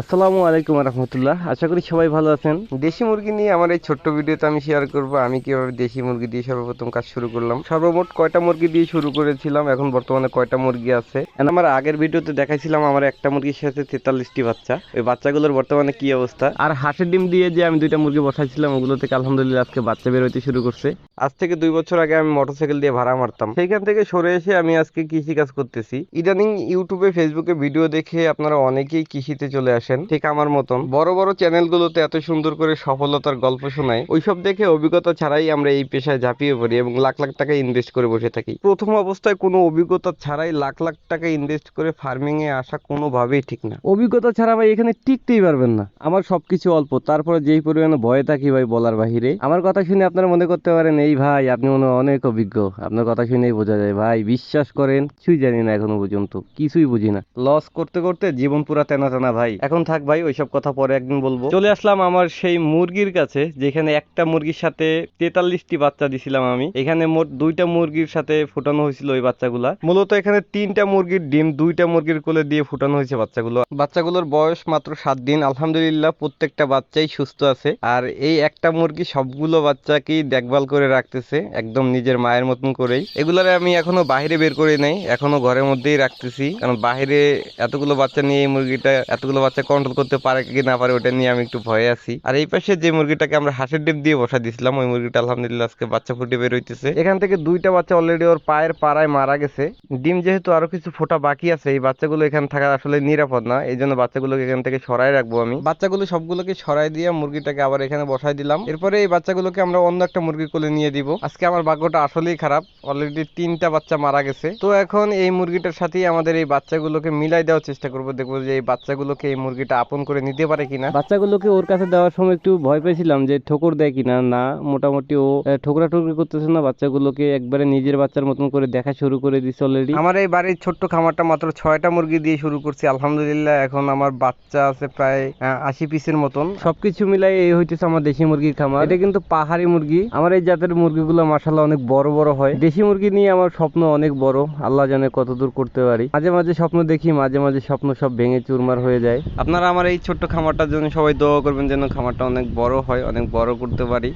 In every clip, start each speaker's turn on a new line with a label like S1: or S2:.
S1: আসসালামু আলাইকুম রহমতুল্লাহ। আশা করি সবাই ভালো আছেন। দেশি মুরগি নিয়ে আমার এই ছোট্ট ভিডিওতে আমি শেয়ার করব। আমি কীভাবে দেশি মুরগি দিয়ে সর্বপ্রথম কাজ শুরু করলাম। সর্বমোট কয়টা মুরগি দিয়ে শুরু করেছিলাম? এখন বর্তমানে কয়টা মুরগি আছে? আমার আগের ভিডিওতে দেখাইছিলাম আমার একটা মুরগির সাথে তেতাল্লিশটি বাচ্চা। ওই বাচ্চাগুলোর বর্তমানে কি অবস্থা? আর হাঁসের ডিম দিয়ে যে আমি দুইটা মুরগি বসাইছিলাম ওগুলো থেকে আলহামদুলিল্লাহ আজকে বাচ্চা বেরোতে শুরু করছে। আজ থেকে দুই বছর আগে আমি মোটরসাইকেল দিয়ে ভাড়া মারতাম। সেইখান থেকে সরে এসে আমি আজকে কৃষি কাজ করতেছি। ইদানিং ইউটিউবে ফেসবুকে ভিডিও দেখে আপনারা অনেকেই কৃষিতে চলে আসেন ঠিক আমার মতন। বড় বড় চ্যানেলগুলোতে এত সুন্দর করে সফলতার গল্প শোনায় ওইসব দেখে অভিজ্ঞতা ছাড়াই আমরা এই পেশায় ঝাঁপিয়ে পড়ি এবং লাখ লাখ টাকা ইনভেস্ট করে বসে থাকি। প্রথম অবস্থায় কোনো অভিজ্ঞতা ছাড়াই লাখ লাখ টাকা ইনভেস্ট করে ফার্মিং এ আসা কোনোভাবেই ঠিক না। অভিজ্ঞতা ছাড়া ভাই এখানে টিকতেই পারবেন না। আমার সবকিছু অল্প তারপরে যেই পরিমাণে ভয়ে থাকি ভাই বলার বাহিরে। আমার কথা শুনে আপনারা মনে করতে পারেন এই ভাই আপনি মনে হয় অনেক অভিজ্ঞ। আপনার কথা শুনেই বোঝা যায় ভাই বিশ্বাস করেন কিছুই জানি না এখনও পর্যন্ত কিছুই বুঝি না। লস করতে করতে জীবন পুরা তেনা তেনা ভাই। এখন থাক ভাই, ওইসব কথা পরে একদিন বলব। চলে আসলাম আমার সেই মুরগির কাছে, যেখানে একটা মুরগির সাথে তেতাল্লিশটি বাচ্চা দিছিলাম আমি। এখানে মোট দুইটা মুরগির সাথে ফুটানো হয়েছিল ওই বাচ্চাগুলা। মূলত এখানে তিনটা মুরগির ডিম, দুইটা মুরগির কোলে দিয়ে ফুটানো হয়েছে বাচ্চাগুলো। বাচ্চাগুলোর বয়স মাত্র সাত দিন। আলহামদুলিল্লাহ প্রত্যেকটা বাচ্চাই সুস্থ আছে। আর এই একটা মুরগি সবগুলো বাচ্চাকেই দেখভাল করে রাখতেছে, একদম নিজের মায়ের মতন করেই। এগুলারে আমি এখনও বাইরে বের করে নাই, এখনও ঘরের মধ্যেই রাখতেছি। কারণ বাইরে এতগুলো বাচ্চা নিয়ে এই মুরগিটা এতগুলো বাচ্চা কন্ট্রোল করতে পারে কি না পারে, ওটা নিয়ে আমি একটু ভয়ে আছি। আর এই পাশে যে মুরগিটাকে আমরা হাঁসের ডিম দিয়ে বসা দিছিলাম, ওই মুরগিটা আলহামদুলিল্লাহ আজকে বাচ্চা ফুটে বের হইতেছে। এখান থেকে দুইটা বাচ্চা অলরেডি ওর পায়ের পাড়ায় মারা গেছে। ডিম যেহেতু আরও কিছু ফোটা বাকি আছে, এই বাচ্চাগুলো এখানে থাকা আসলে নিরাপদ না, এই জন্য বাচ্চাগুলোকে এখান থেকে সরাই রাখব আমি। বাচ্চাগুলো সবগুলোকে সরাই দিয়ে মুরগিটাকে আবার এখানে বসাই দিলাম। এরপরে এই বাচ্চাগুলোকে আমরা অন্য একটা মুরগি কোলে নিয়ে দিব। আজকে আমার ভাগ্যটা আসলেই খারাপ অলরেডি তিনটা বাচ্চা মারা গেছে। তো এখন এই মুরগিটার সাথেই আমাদের এই বাচ্চাগুলোকে মিলাই দেওয়ার চেষ্টা করব। দেখব যে এই বাচ্চাগুলোকে এই মুরগিটা আপন করে নিতে পারে কিনা? বাচ্চাগুলোকে ওর কাছে দেওয়ার সময় একটু ভয় পেয়েছিলাম যে ঠোকর দেয় কিনা। না মোটামুটি ও ঠোকরা ঠুকরি করতেছে না বাচ্চাগুলোকে একবারে নিজের বাচ্চার মতন করে দেখা শুরু করে দিচ্ছে অলরেডি আমার এই বাড়ির ছোট্ট খামারটা মাত্র ছয়টা মুরগি দিয়ে শুরু করছি আলহামদুলিল্লাহ। এখন আমার বাচ্চা আছে প্রায় আশি পিসের মতন। সবকিছু মিলাই এই হইতেছে আমার দেশি মুরগির খামার। এটা কিন্তু পাহাড়ি মুরগি। আমার এই জাতের মুরগিগুলো মাসাল্লাহ অনেক বড় বড় হয়। দেশি মুরগি নিয়ে আমার স্বপ্ন অনেক বড়। আল্লাহ জানে কতদূর করতে পারি। মাঝে মাঝে স্বপ্ন দেখি মাঝে মাঝে স্বপ্ন সব ভেঙে চুরমার হয়ে যায়। আপনারা আমার এই ছোট্ট খামারটার জন্য সবাই দোয়া করবেন যেন খামারটা অনেক বড় হয়, অনেক বড় করতে পারি।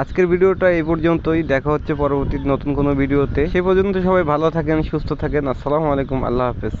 S1: আজকের ভিডিওটা এই পর্যন্তই, দেখা হচ্ছে পরবর্তী নতুন কোনো ভিডিওতে। সে পর্যন্ত সবাই ভালো থাকেন, সুস্থ থাকেন। আসসালামু আলাইকুম, আল্লাহ হাফেজ।